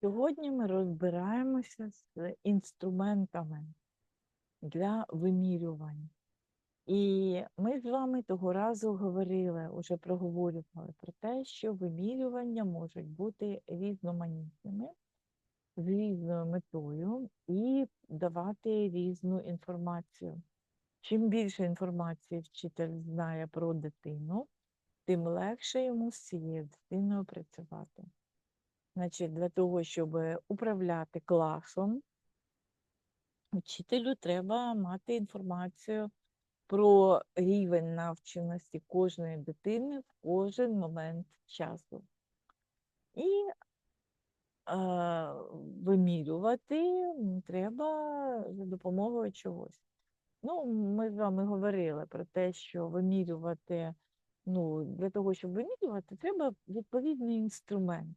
Сьогодні ми розбираємося з інструментами для вимірювань. І ми з вами того разу говорили, уже проговорювали про те, що вимірювання можуть бути різноманітними, з різною метою і давати різну інформацію. Чим більше інформації вчитель знає про дитину, тим легше йому з цією дитиною працювати. Значить, для того, щоб управляти класом, вчителю треба мати інформацію про рівень навченості кожної дитини в кожен момент часу. І е, вимірювати треба за допомогою чогось. Ну, ми з вами говорили про те, що вимірювати, ну, для того, щоб вимірювати, треба відповідний інструмент.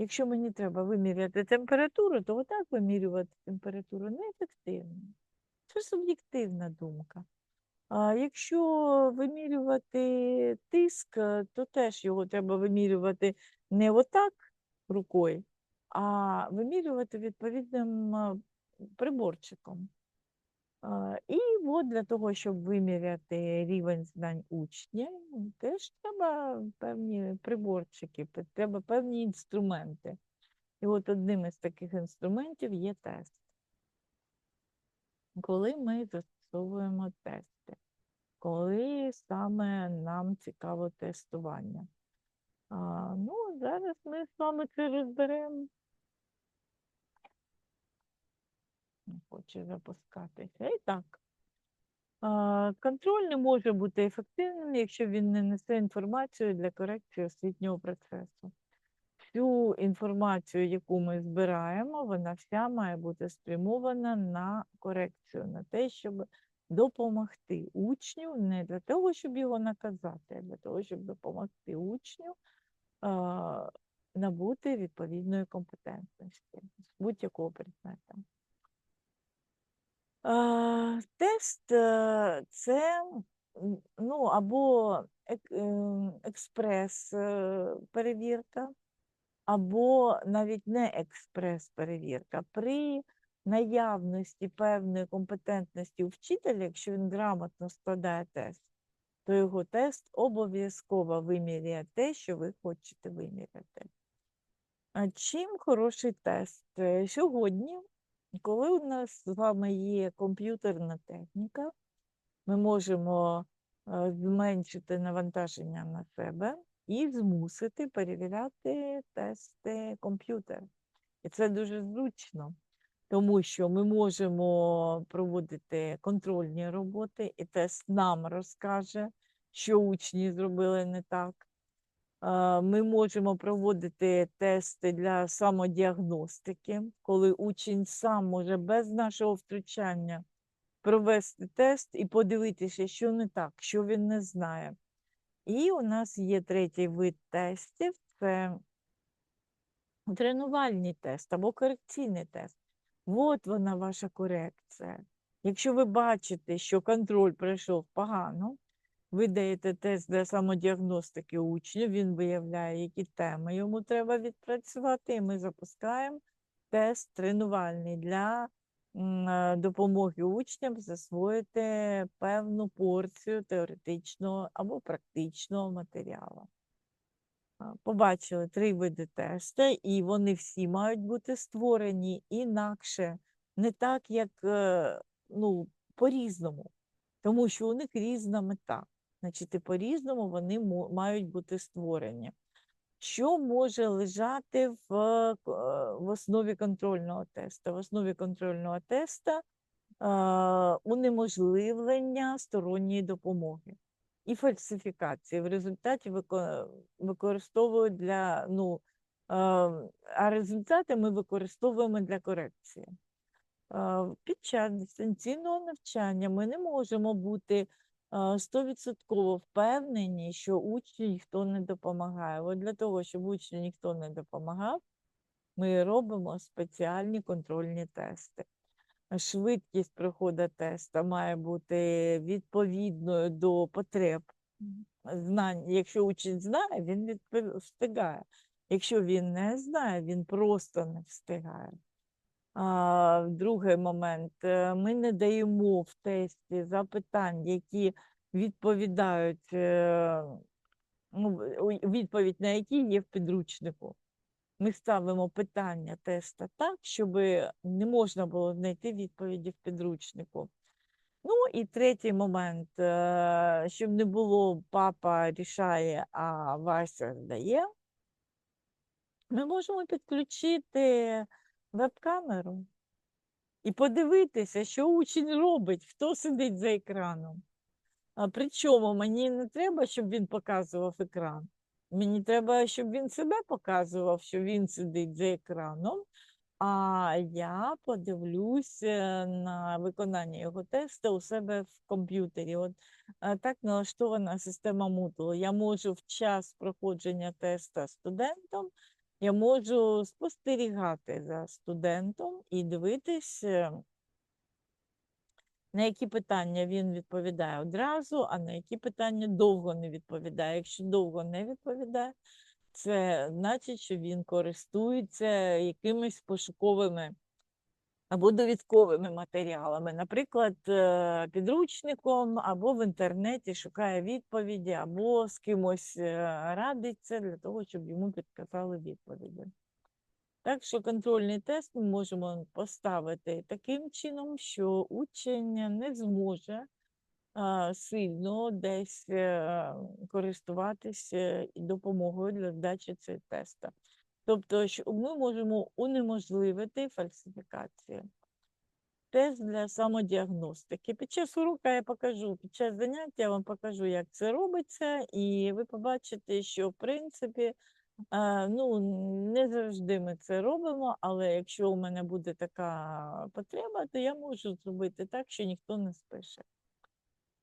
Якщо мені треба виміряти температуру, то отак вимірювати температуру неефективно. Це суб'єктивна думка. А якщо вимірювати тиск, то теж його треба вимірювати не отак рукою, а вимірювати відповідним приборчиком. І от для того, щоб виміряти рівень знань учня, теж треба певні приборчики, треба певні інструменти. І от одним із таких інструментів є тест. Коли ми застосовуємо тести, коли саме нам цікаво тестування. А, ну, зараз ми з вами це розберемо. Хоче запускатися. І так. Контроль не може бути ефективним, якщо він не несе інформацію для корекції освітнього процесу. Всю інформацію, яку ми збираємо, вона вся має бути спрямована на корекцію, на те, щоб допомогти учню, не для того, щоб його наказати, а для того, щоб допомогти учню набути відповідної компетентності з будь-якого предмета. Тест е, це ну, або ем, експрес-перевірка, або навіть не експрес-перевірка. При наявності певної компетентності у вчителя, якщо він грамотно складає тест, то його тест обов'язково виміряє те, що ви хочете виміряти. А чим хороший тест? Е, Сьогодні, коли у нас з вами є комп'ютерна техніка, ми можемо е, зменшити навантаження на себе і змусити перевіряти тести комп'ютера. І це дуже зручно, тому що ми можемо проводити контрольні роботи, і тест нам розкаже, що учні зробили не так. Ми можемо проводити тести для самодіагностики, коли учень сам може без нашого втручання провести тест і подивитися, що не так, що він не знає. І у нас є третій вид тестів це тренувальний тест або корекційний тест. От вона ваша корекція. Якщо ви бачите, що контроль пройшов погано, ви даєте тест для самодіагностики учню, він виявляє, які теми йому треба відпрацювати, і ми запускаємо тест тренувальний для е, допомоги учням засвоїти певну порцію теоретичного або практичного матеріалу. Побачили три види тесту, і вони всі мають бути створені інакше, не так, як е, ну, по-різному, тому що у них різна мета. Значить, і по-різному вони мають бути створені. Що може лежати в, в основі контрольного тесту? В основі контрольного тесту е, унеможливлення сторонньої допомоги і фальсифікації. В результаті використовують для, ну, е, а результати ми використовуємо для корекції. Е, Під час дистанційного навчання ми не можемо бути стовідсотково впевнені, що учню ніхто не допомагає. От для того, щоб учню ніхто не допомагав, ми робимо спеціальні контрольні тести. Швидкість проходу теста має бути відповідною до потреб знань. Якщо учень знає, він встигає. Якщо він не знає, він просто не встигає. Другий момент. е, Ми не даємо в тесті запитань, які відповідають, е, ну, відповідь на які є в підручнику. Ми ставимо питання теста так, щоб не можна було знайти відповіді в підручнику. Ну і третій момент, е, щоб не було папа рішає, а Вася здає. Ми можемо підключити веб-камеру і подивитися, що учень робить, хто сидить за екраном. А причому мені не треба, щоб він показував екран. Мені треба, щоб він себе показував, що він сидить за екраном, а я подивлюсь е, на виконання його тесту у себе в комп'ютері. От е, так налаштована система Moodle. Я можу в час проходження теста студентом, я можу спостерігати за студентом і дивитись, е, на які питання він відповідає одразу, а на які питання довго не відповідає. Якщо довго не відповідає, це значить, що він користується якимись пошуковими або довідковими матеріалами, наприклад, е, підручником, або в інтернеті шукає відповіді, або з кимось е, радиться для того, щоб йому підказали відповіді. Так що контрольний тест ми можемо поставити таким чином, що учень не зможе сильно десь е, користуватися допомогою для здачі цього теста. Тобто, що ми можемо унеможливити фальсифікацію. Тест для самодіагностики. Під час уроку я покажу, під час заняття я вам покажу, як це робиться, і ви побачите, що в принципі Ну, не завжди ми це робимо, але якщо у мене буде така потреба, то я можу зробити так, що ніхто не спише.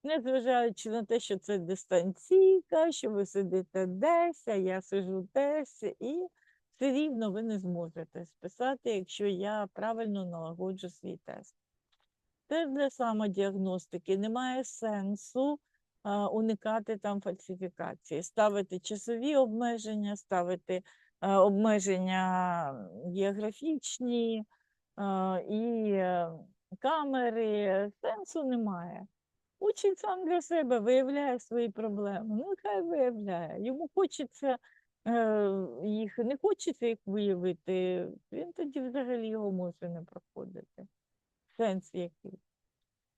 Незважаючи на те, що це дистанційка, що ви сидите десь, а я сиджу десь, і все рівно ви не зможете списати, якщо я правильно налагоджу свій тест. Тест для самодіагностики немає сенсу а, уникати там фальсифікації, ставити часові обмеження, ставити а, обмеження географічні а, і е, камери. Сенсу немає. Учень сам для себе виявляє свої проблеми. Ну, хай виявляє. Йому хочеться їх, не хочеться їх виявити, він тоді взагалі його може не проходити. Сенс який.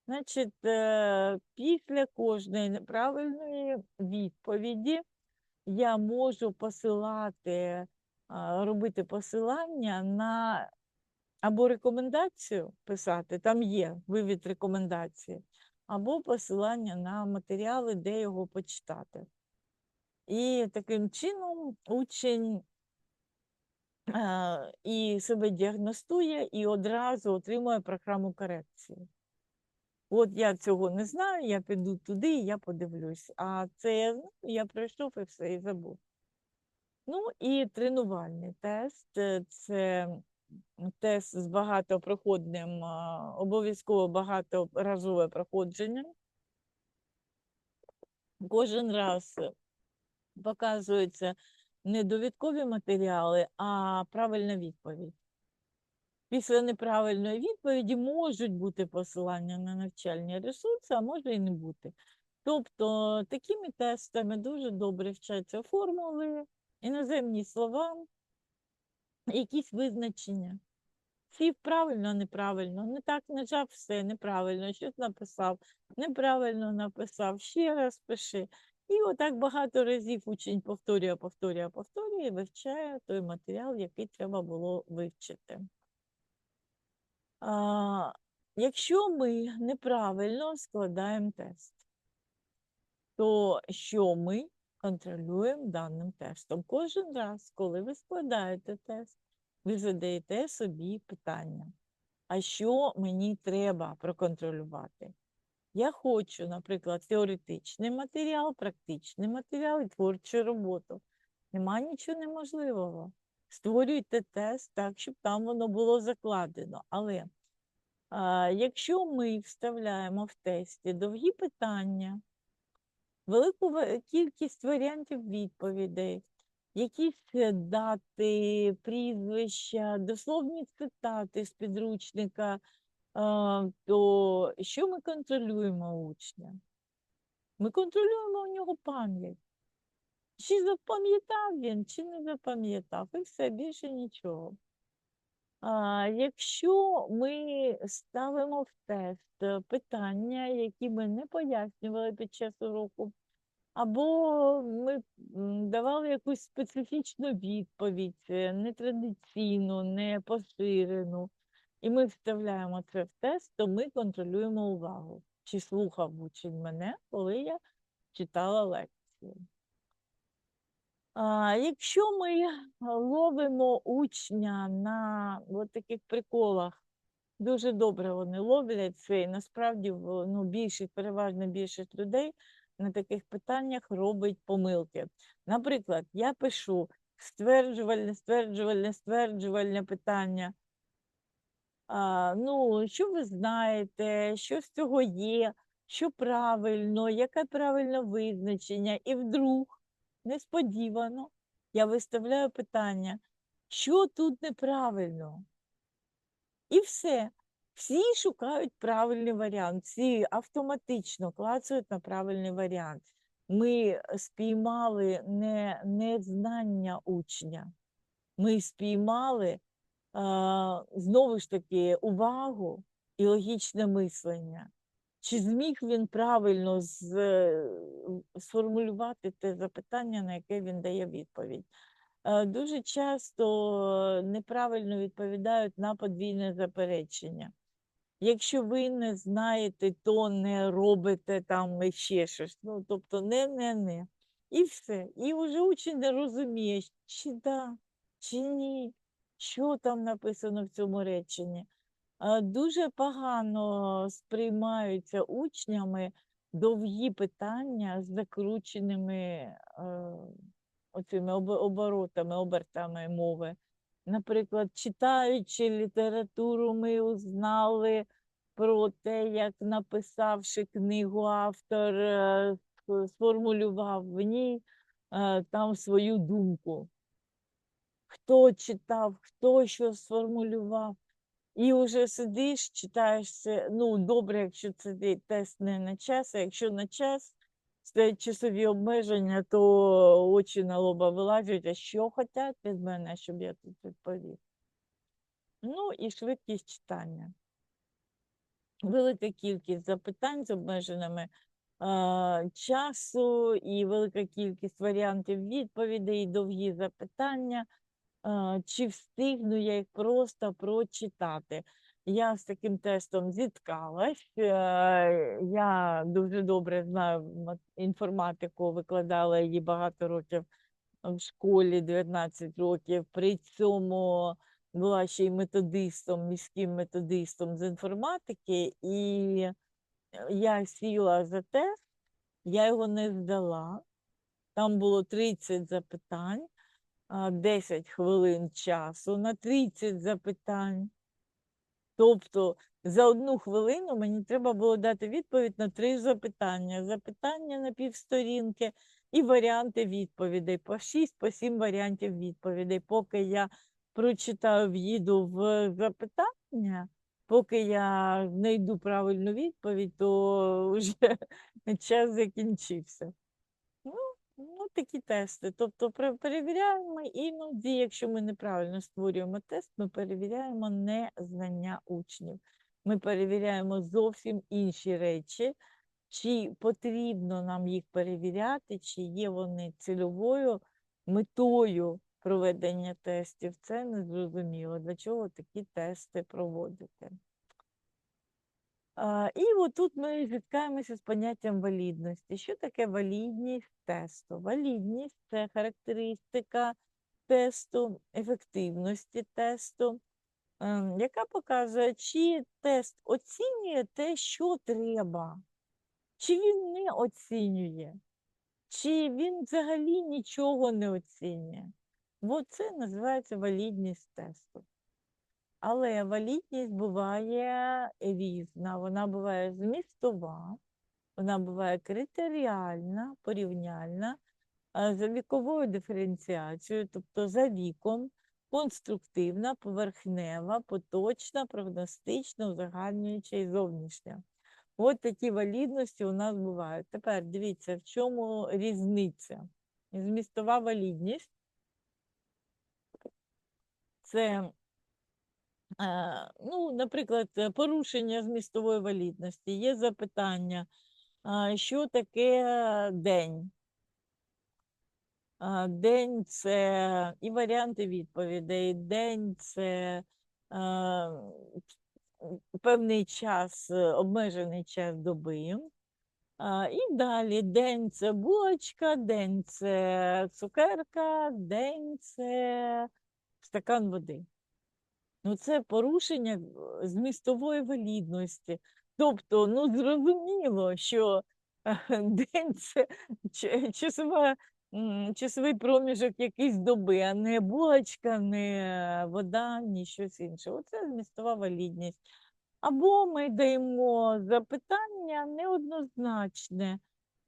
Значить, е, після кожної неправильної відповіді я можу посилати, робити посилання на або рекомендацію писати, там є вивід рекомендації, або посилання на матеріали, де його почитати. І таким чином учень е, і себе діагностує і одразу отримує програму корекції. От я цього не знаю, я піду туди і я подивлюсь. А це я я пройшов і все, і забув. Ну і тренувальний тест е, це тест з багатопроходним, а, обов'язково багаторазове проходження. Кожен раз е, показуються не довідкові матеріали, а правильна відповідь. Після неправильної відповіді можуть бути посилання на навчальні ресурси, а може і не бути. Тобто такими тестами дуже добре вчаться формули, іноземні слова, якісь визначення. Сів правильно, неправильно, не так нажав все, неправильно, щось написав, неправильно написав, ще раз пиши. І отак багато разів учень повторює, повторює, повторює і вивчає той матеріал, який треба було вивчити. А, якщо ми неправильно складаємо тест, то що ми контролюємо даним тестом? Кожен раз, коли ви складаєте тест, ви задаєте собі питання, а що мені треба проконтролювати? Я хочу, наприклад, теоретичний матеріал, практичний матеріал і творчу роботу. Нема нічого неможливого. Створюйте тест так, щоб там воно було закладено. Але а, якщо ми вставляємо в тесті довгі питання, велику кількість варіантів відповідей, якісь е, дати, прізвища, дословні цитати з підручника, то що ми контролюємо учня? Ми контролюємо у нього пам'ять. Чи запам'ятав він, чи не запам'ятав, і все, більше нічого. А, якщо ми ставимо в тест питання, які ми не пояснювали під час уроку, або ми давали якусь специфічну відповідь, е, нетрадиційну, не поширену, і ми вставляємо це в тест, то ми контролюємо увагу. Чи слухав учень мене, коли я читала лекцію. А, якщо ми ловимо учня на таких приколах, дуже добре вони ловлять це, і насправді ну, більшість, переважна більшість людей на таких питаннях робить помилки. Наприклад, я пишу стверджувальне, стверджувальне, стверджувальне питання. Ну, що ви знаєте, що з цього є, що правильно, яке правильне визначення, і вдруг несподівано я виставляю питання, що тут неправильно? І все. Всі шукають правильний варіант, всі автоматично клацають на правильний варіант. Ми спіймали не незнання учня, ми спіймали знову ж таки увагу і логічне мислення. Чи зміг він правильно з, е, сформулювати те запитання, на яке він дає відповідь? Е, Дуже часто неправильно відповідають на подвійне заперечення. Якщо ви не знаєте, то не робите там ще щось. Ну, тобто не, не, не. І все. І вже учень не розуміє, чи да, чи ні, що там написано в цьому реченні. Е, Дуже погано сприймаються учнями довгі питання з закрученими е, оцими оборотами, обертами мови. Наприклад, читаючи літературу, ми узнали про те, як написавши книгу, автор е, сформулював в ній там свою думку. Хто читав, хто що сформулював. І вже сидиш, читаєш це. Ну, добре, якщо це тест не на час, а якщо на час стоять часові обмеження, то очі на лоба вилазять, а що хочуть від мене, щоб я тут відповів. Ну і швидкість читання. Велика кількість запитань з обмеженими а, часу і велика кількість варіантів відповідей, і довгі запитання. Чи встигну я їх просто прочитати? Я з таким тестом зіткалась. е, Я дуже добре знаю інформатику, викладала її багато років в школі, 19 років. При цьому була ще й методистом, міським методистом з інформатики, і е, я сіла за тест, я його не здала. Там було 30 запитань, 10 хвилин часу на 30 запитань. Тобто за одну хвилину мені треба було дати відповідь на три запитання. Запитання на півсторінки і варіанти відповідей. По 6, по 7 варіантів відповідей. Поки я прочитаю, в'їду в запитання, поки я знайду правильну відповідь, то вже час закінчився. Ну, ну, такі тести. Тобто перевіряємо іноді, якщо ми неправильно створюємо тест, ми перевіряємо незнання учнів. Ми перевіряємо зовсім інші речі, чи потрібно нам їх перевіряти, чи є вони цільовою метою проведення тестів. Це не зрозуміло, для чого такі тести проводити. І отут ми зіткаємося з поняттям валідності. Що таке валідність тесту? Валідність це характеристика тесту, ефективності тесту, яка показує, чи тест оцінює те, що треба, чи він не оцінює, чи він взагалі нічого не оцінює. Бо це називається валідність тесту. Але валідність буває різна. Вона буває змістова, вона буває критеріальна, порівняльна, за віковою диференціацією, тобто за віком, конструктивна, поверхнева, поточна, прогностична, узагальнююча і зовнішня. От такі валідності у нас бувають. Тепер дивіться, в чому різниця. Змістова валідність це, ну, наприклад, е, порушення змістової валідності. Є запитання, що таке день? День це і варіанти відповідей. День це певний час, е, обмежений час доби. І далі день це булочка, день це цукерка, день це стакан води. Ну, це порушення е, змістової валідності. Тобто, ну зрозуміло, що е, день це часова, часовий проміжок якийсь доби, а не булочка, не вода, ні щось інше. Оце змістова валідність. Або ми даємо запитання неоднозначне.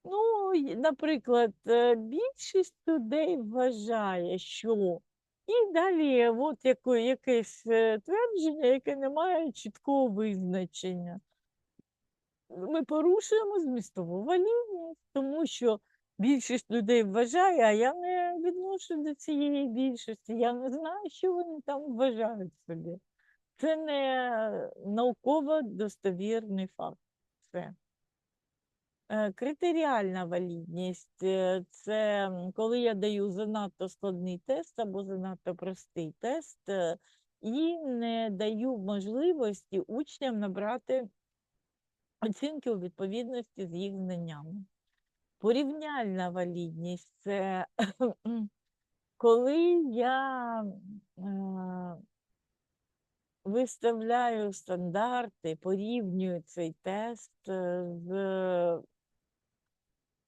Ну, наприклад, е, більшість людей вважає, що і далі от яко, якесь е, твердження, яке не має чіткого визначення. Ми порушуємо змістову валідність, тому що більшість людей вважає, а я не відношу до цієї більшості. Я не знаю, що вони там вважають собі. Це не науково достовірний факт. Все. Е, Критеріальна валідність е, це коли я даю занадто складний тест або занадто простий тест, е, і не даю можливості учням набрати оцінки у відповідності з їх знаннями. Порівняльна валідність це коли я виставляю стандарти, порівнюю цей тест з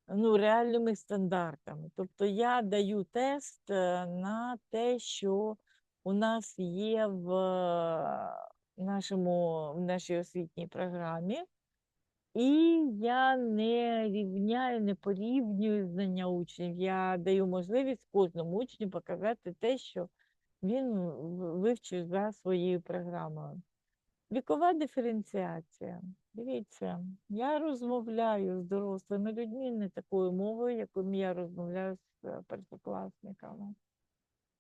ну, реальними стандартами. Тобто я даю тест е, на те, що у нас є в е, нашому, в нашій освітній програмі. І я не рівняю, не порівнюю знання учнів. Я даю можливість кожному учню показати те, що він вивчив за своєю програмою. Вікова диференціація. Дивіться, я розмовляю з дорослими людьми не такою мовою, якою я розмовляю з е, першокласниками.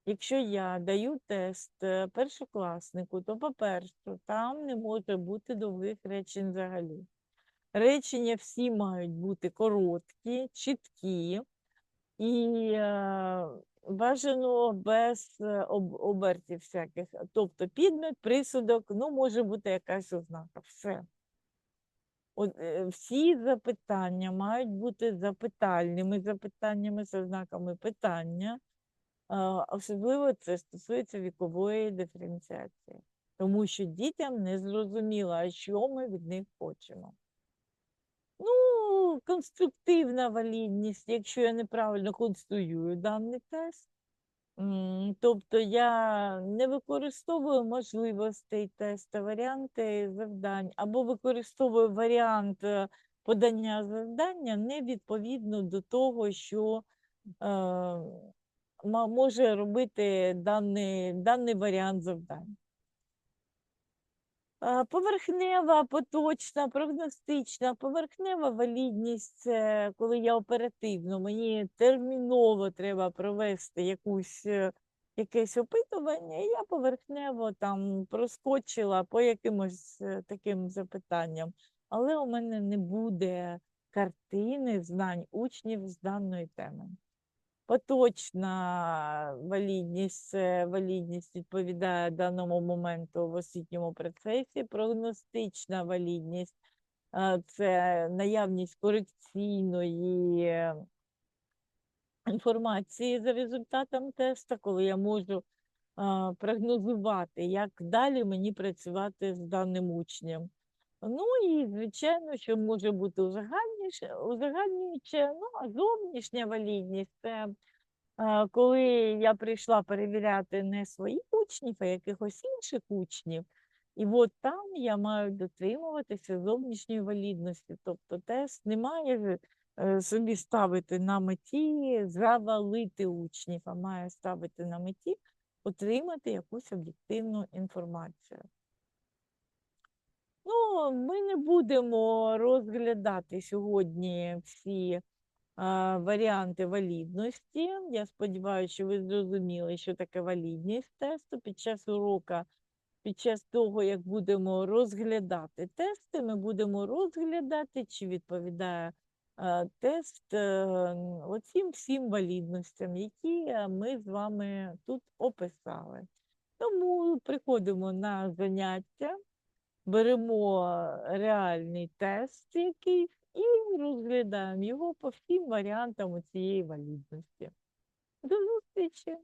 Якщо я даю тест е, першокласнику, то, по-перше, там не може бути довгих речень взагалі. Речення всі мають бути короткі, чіткі і е, бажано без е, об- обертів всяких. Тобто підмет, присудок, ну, може бути якась ознака. Все. От, е, всі запитання мають бути запитальними запитаннями з ознаками питання. Особливо це стосується вікової диференціації, тому що дітям не зрозуміло, що ми від них хочемо. Ну, конструктивна валідність, якщо я неправильно конструюю даний тест. Тобто я не використовую можливостей тесту, варіанти завдань, або використовую варіант е, подання завдання не відповідно до того, що е, може робити даний, даний варіант завдань. Поверхнева, поточна, прогностична, поверхнева валідність це коли я оперативно, мені терміново треба провести якусь, е, якесь опитування, і я поверхнево там проскочила по якимось е, таким запитанням. Але у мене не буде картини знань учнів з даної теми. Поточна валідність, це валідність відповідає даному моменту в освітньому процесі. Прогностична валідність це наявність корекційної е, інформації за результатом тесту, коли я можу прогнозувати, як далі мені працювати з даним учнем. Ну і, звичайно, що може бути узагальнююче, ну, а зовнішня валідність це коли я прийшла перевіряти не своїх учнів, а якихось інших учнів. І от там я маю дотримуватися зовнішньої валідності. Тобто тест не має е, собі ставити на меті завалити учнів, а має ставити на меті отримати якусь об'єктивну інформацію. Ну, ми не будемо розглядати сьогодні всі а, варіанти валідності. Я сподіваюся, що ви зрозуміли, що таке валідність тесту. Під час урока, під час того, як будемо розглядати тести, ми будемо розглядати, чи відповідає а, тест е, оцім всім валідностям, які е, ми з вами тут описали. Тому приходимо на заняття беремо реальний тест якийсь і розглядаємо його по всім варіантам цієї валідності. До зустрічі!